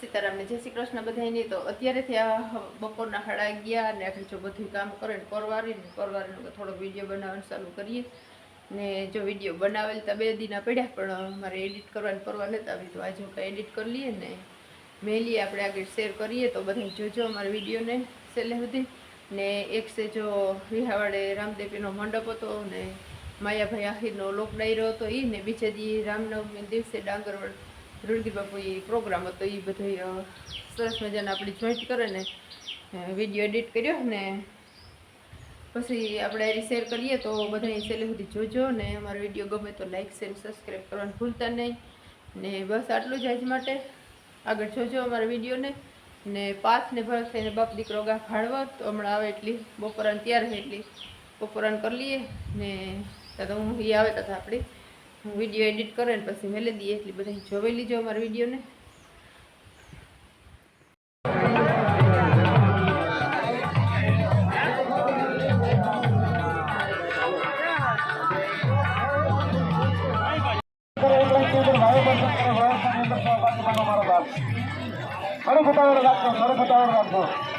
સીતારામને જય શ્રી કૃષ્ણ બધાયની. તો અત્યારેથી આ બપોરના સાડા અગિયાર અને આપણે જો બધું કામ કરે ને પરવારીને પરવારીને થોડો વીડિયો બનાવવાનું ચાલુ કરીએ. ને જો વીડિયો બનાવેલ તો બે દીના પડ્યા, પણ મારે એડિટ કરવાની પરવા નથી આવી. તો આજે કાંઈ એડિટ કરી લઈએ ને મેલી આપણે આગળ શેર કરીએ. તો બધા જોજો અમારા વિડીયોને છેલ્લે સુધી. ને એક છે જો વિહાવાડે રામદેવીનો મંડપ હતો ને, માયાભાઈ આહિરનો લોક ડાયરો હતો એ ને, બીજે દી રામનવમી દિવસે ડાંગરવડ રૂલગીર બાપુ એ પ્રોગ્રામ હતો એ બધો સરસ મજાના આપણે જોઈન્ટ કરે ને વીડિયો એડિટ કર્યો ને, પછી આપણે એની શેર કરીએ તો બધા છેલ્લે સુધી જોજો ને અમારો વીડિયો ગમે તો લાઈક શેર સબસ્ક્રાઈબ કરવાનું ભૂલતા નહીં. ને બસ આટલું જ આજ માટે. આગળ જોજો અમારા વિડીયોને ને. પાથ ને ભરત થઈને બાપ દીકરો ગા ફાળવો તો હમણાં આવે એટલી, બપોરાને તૈયાર રહે એટલી. બપોરાને કરી લઈએ ને તો હું એ આવે તથા આપણી વીડિયો એડિટ કરે ને પછી મેલે દઈએ એટલી બધા જોઈ લીજો અમારા વિડીયોને. થોડું ફટાવડ રાખજો થોડું ફટાવડ રાખજો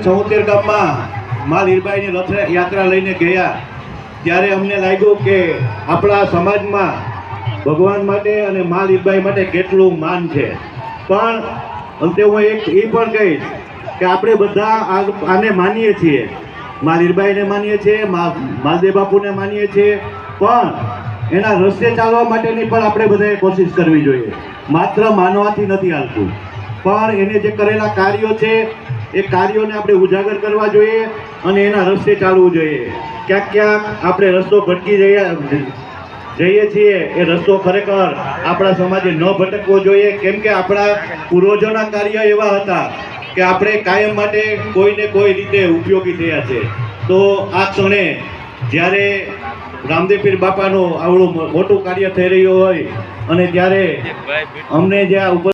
ચૌતેર ગામમાં મા લીરબાઈની રથ યાત્રા લઈને ગયા. ત્યારે અમને લાગ્યું કે આપણા સમાજમાં ભગવાન માટે અને મા લીરબાઈ માટે કેટલું માન છે. પણ અંતે હું એક એ પણ કહીશ કે આપણે બધા આને માનીએ છીએ. મા લીરબાઈને માનીએ છીએ, મા માલદેવ બાપુને માનીએ છીએ. પણ એના રસ્તે ચાલવા માટેની પણ આપણે બધાએ કોશિશ કરવી જોઈએ. માત્ર માનવાથી નથી હાલતું. પણ એને જે કરેલા કાર્યો છે એ કાર્યોને આપણે ઉજાગર કરવા જોઈએ અને એના રસ્તે ચાલવું જોઈએ. ક્યાંક ક્યાંક આપણે રસ્તો ભટકી જઈએ જઈએ છીએ, એ રસ્તો ખરેખર આપણા સમાજે ન ભટકવો જોઈએ. કેમ કે આપણા પૂર્વજોના કાર્ય એવા હતા કે આપણે કાયમ માટે કોઈને કોઈ રીતે ઉપયોગી થયા છે. તો આ ક્ષણે જ્યારે રામદેવપીર બાપાનું આવડું મોટું કાર્ય થઈ રહ્યું હોય અને ત્યારે અમને જે આ ઉપર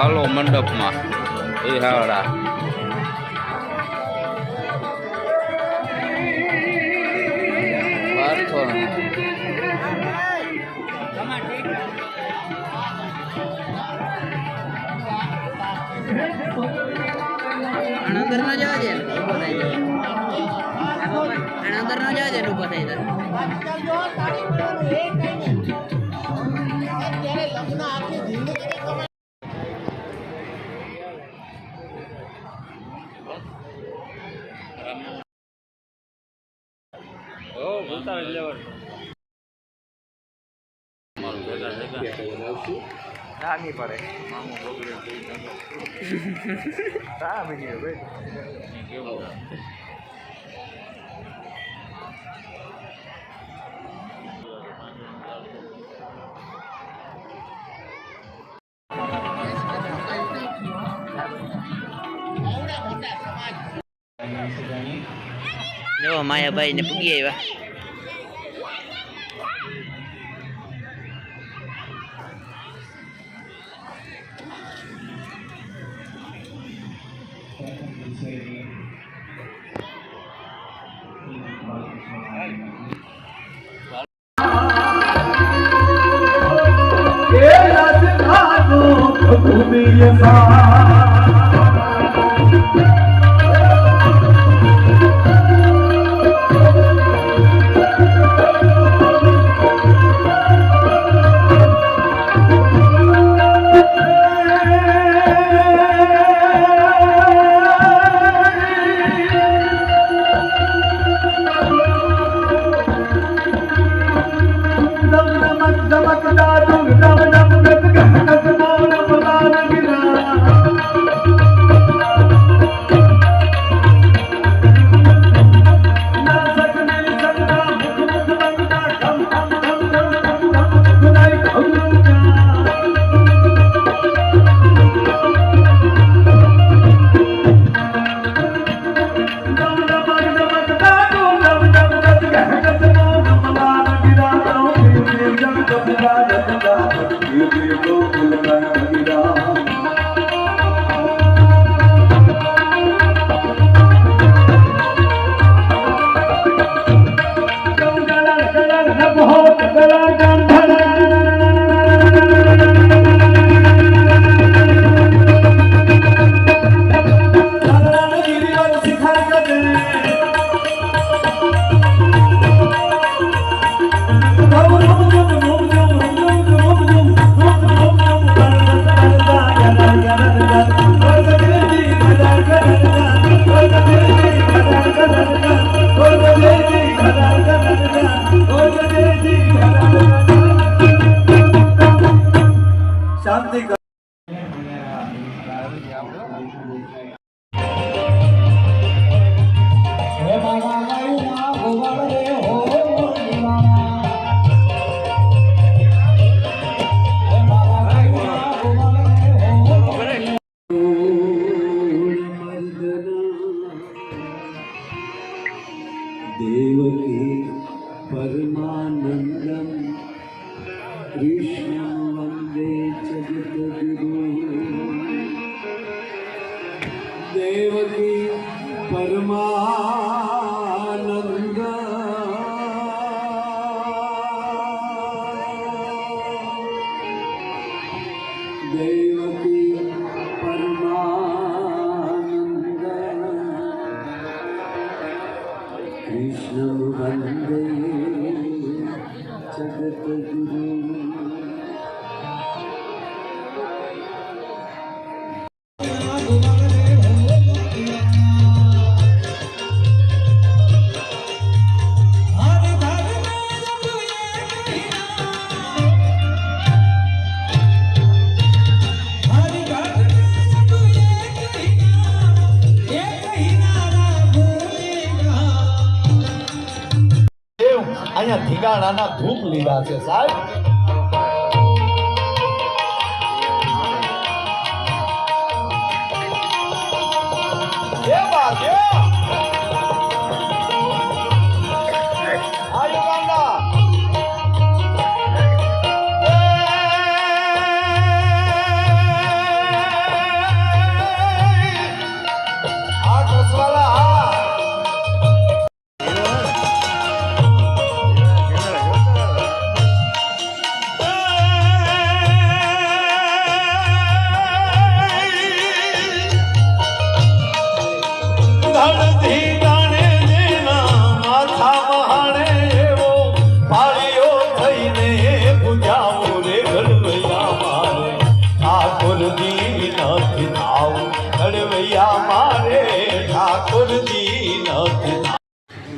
હાલો મંડપમાં. એ હાડા. અંદર ન જવા દે ઊભો થઈ જાય અને અંદર ન જવા દે ઊભો થઈ જાય ભૂતાવી લેવાનું. નાની પડે હા મિનિટ ભાઈ. જો માયાભાઈ ને પૂગી આવ્યા. એ અહીંયા ધીગાણાના ધૂપ લીધા છે સાહેબ. મારે ઠાકોર દીનાથ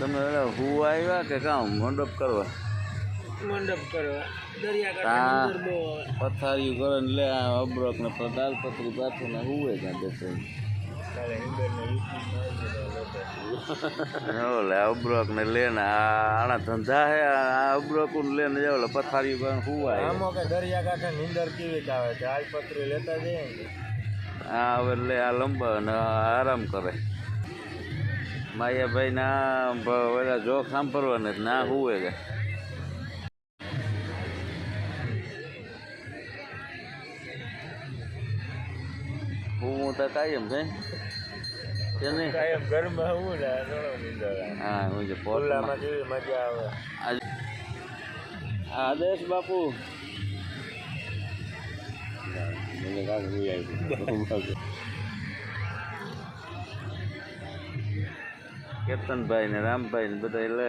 તમે હું આવ્યા કે કામ? મંડપ કરવા? મંડપ કરવા. હા. દરિયા કરે ને લે અબરક ને દાલ પતરી પાછું ને હુવે ત્યાં બેસે. ઓલે અબરક ને લે ને આના ધંધા હે આ અબરક ને લે ને જાવ પથારી પથારીઓ કરે ને કે દરિયા કાંઠે નીંદર કેવી આવે છે? આજ પથરી લેતા જઈએ ને. આ હવે એટલે આ લંબા ને આરામ કરે. માયાભાઈ ના બ- ઓલા જોક સાંભળવાને ના હુવે કે હું તો કાયમ છે. નહીં? કાયમ ઘરમાં હું ને આવે. હા હું જે ખુલ્લામાં પોટમાં મજા આવે. આદેશ બાપુ. મને કાંઈ હુઈ આવ્યું. કેતનભાઈ ને રામભાઈ ને બધા એટલે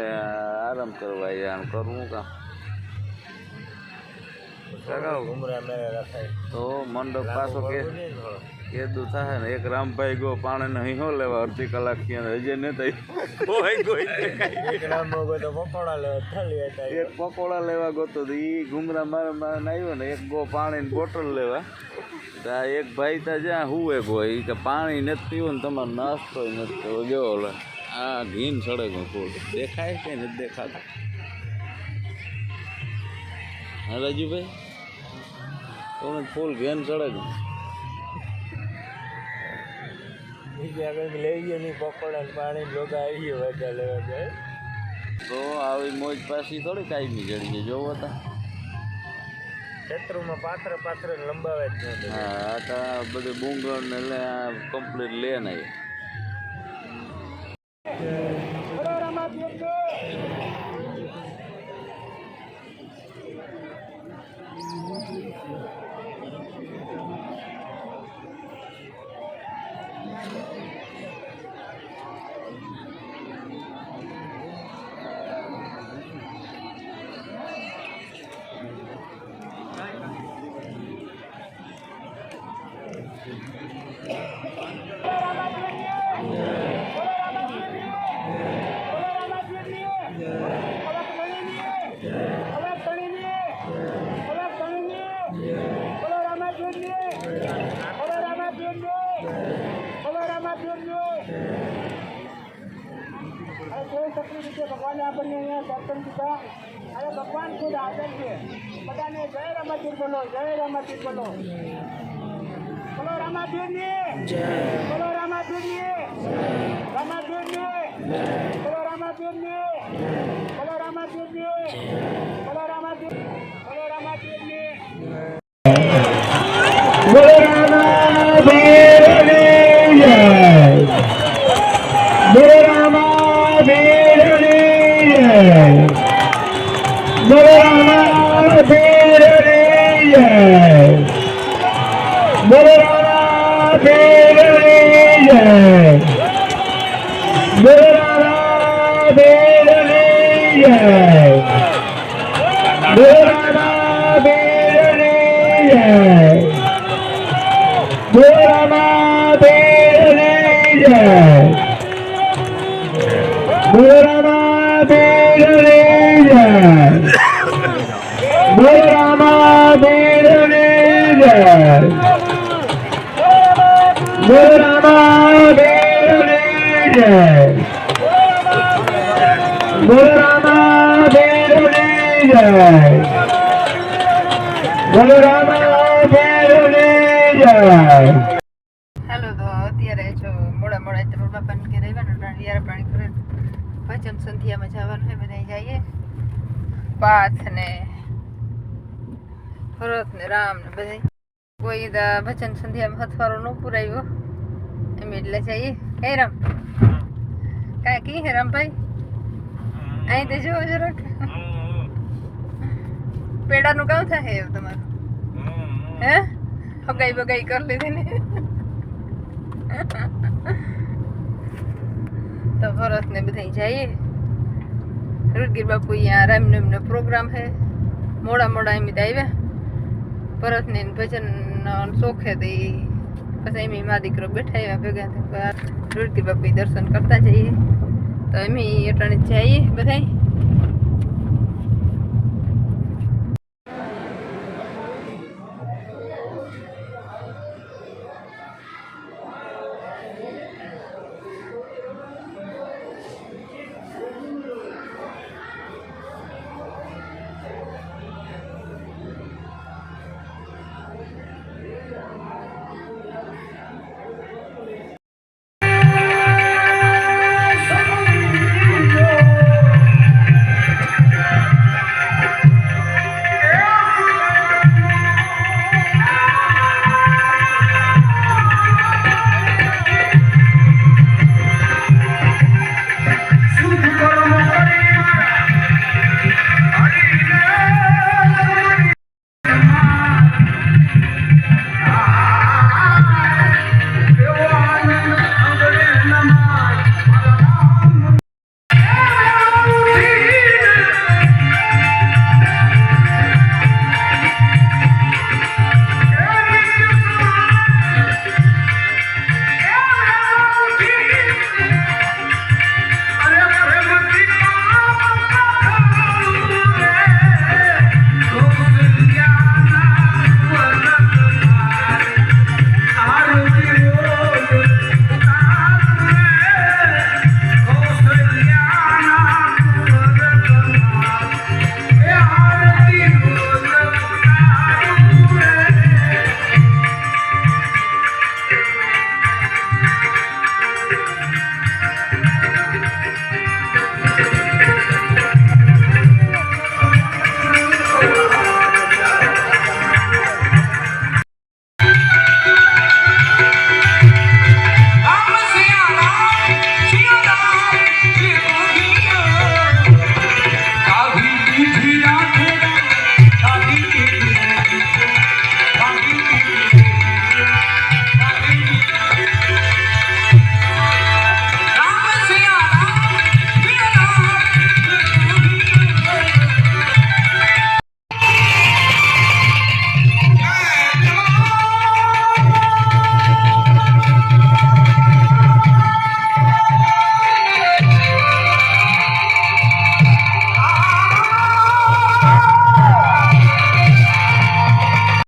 આરામ કરવા આમ કરવું કામ તો મંડપ પાછો કે. કેદું થાય ને એક રામભાઈ ગો પાણી નહીં હો લેવા અડધી કલાક ત્યાં હજી ને થઈ કોઈ કોઈ દેખાય એક રામો ગયો તો પકોડા લેવા ગોતો પકોડા લેવા ગયો તો એ ઘુમરા મારે મારે આવ્યો ને એક ગો પાણીની બોટલ લેવા. તો આ એક ભાઈ તા જ્યાં હુવે ગો એ કે પાણી નથી પીવું ને તમારે નાસ્તો નથી કરવો. જો ઓલે આ ઘીન સડે ગયું ફૂલ. દેખાય કે નથી દેખાતું? હા રાજુભાઈ? તમને ફૂલ ઘેન સડે ગયું બીજા કંઈક લઈ ગયો નહીં પકોડા પાણી લોકો આવી ગયો લેવા જાય. તો આવી મોજ પાછી થોડી કાયમી જડી છે જોવો તા. શત્રુમાં પાત્ર પાથરે લંબાવે જ બધું. હા આ તો બધું બુંગળ ને લે આ કમ્પ્લીટ લે નહીં ભગવાન આપણને અહીંયા દર્શન દીધા અને ભગવાન ખુદ હાજર છે. બધાને જય રામાપીર બોલો, જય રામાપીર બોલો. બોલો રામાપીરની જય બોલો રામાપીરની રામાપીરની બોલો રામાપીરની બોલો રામાપીરની બોલો Yeah! બોલો રામાપીરની હાલો તો અત્યારે જો મોડા મોડા ત્રણ બાપાને ઘેર આવ્યા ને યાર પાણી કરે ભજન સંધ્યામાં જવાનું હોય બધા જઈએ. પાથ ને ભરત ને રામ ને બધા કોઈ દા ભજન સંધ્યામાં હથવારો ન પુરાયો. એમ એટલે જઈએ. કે રામ. કાંઈ કી હે રામભાઈ? અહીં તે જોવો જરાક. પેડાનું કામ થાય એવું તમારું? હે? હગાઈ બગાઈ કરી લીધી ને તો ભરત ને બધા જઈએ રુદગીર બાપુ અહીંયા રામનવમી નો પ્રોગ્રામ છે. મોડા મોડા એમ આવ્યા. ભરત ને ભજન નો શોખ તો એ પછી એમ મા દીકરો બેઠા આવ્યા ભેગા રુદગીર બાપુ દર્શન કરતા જઈએ. તો એમ અટાણે જઈએ બધાય.